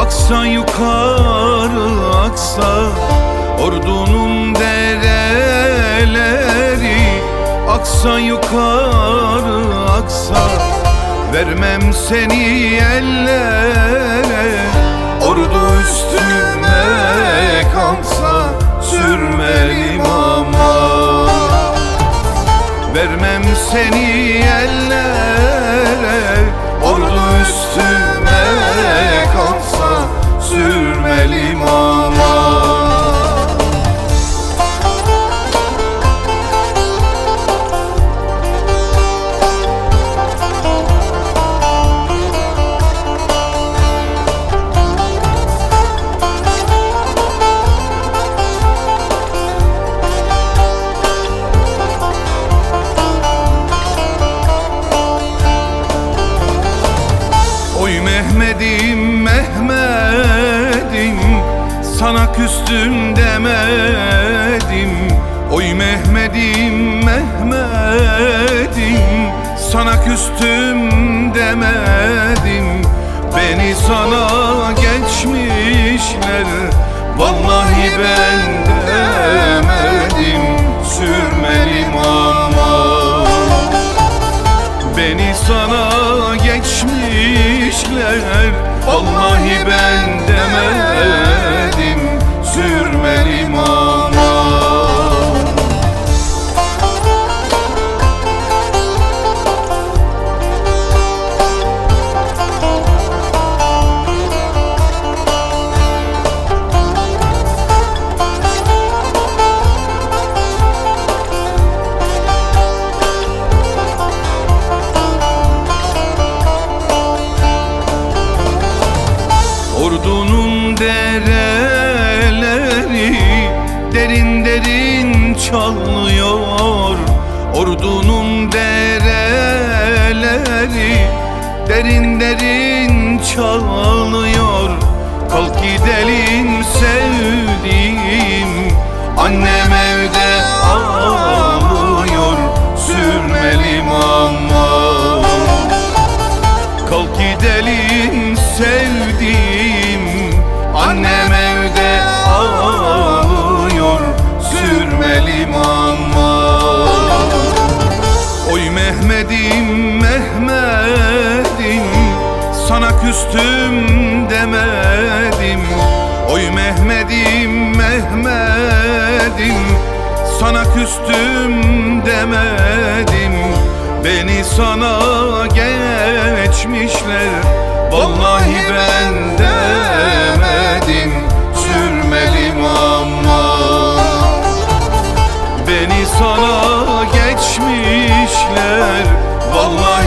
Aksa yukarı aksa Ordunun dereleri. Aksa yukarı aksa Vermem seni ellere. Ordu üstüme kalsa Sürmelim ama Vermem seni ellere. Ordu üstüme Sürmelim ama Oy Mehmet'im Sana küstüm demedim. Oy Mehmet'im Mehmet'im. Sana küstüm demedim. Beni sana geçmişler Vallahi ben demedim. Sürmelim ama Beni sana geçmişler Vallahi ben demedim derin çalıyor Ordunun dereleri derin derin çalıyor Kalk gidelim sevdiğim Annem küstüm demedim. Oy Mehmet'im Mehmet'im. Sana küstüm demedim. Beni sana geçmişler. Vallahi ben demedim. Sürmedim ama. Beni sana geçmişler. Vallahi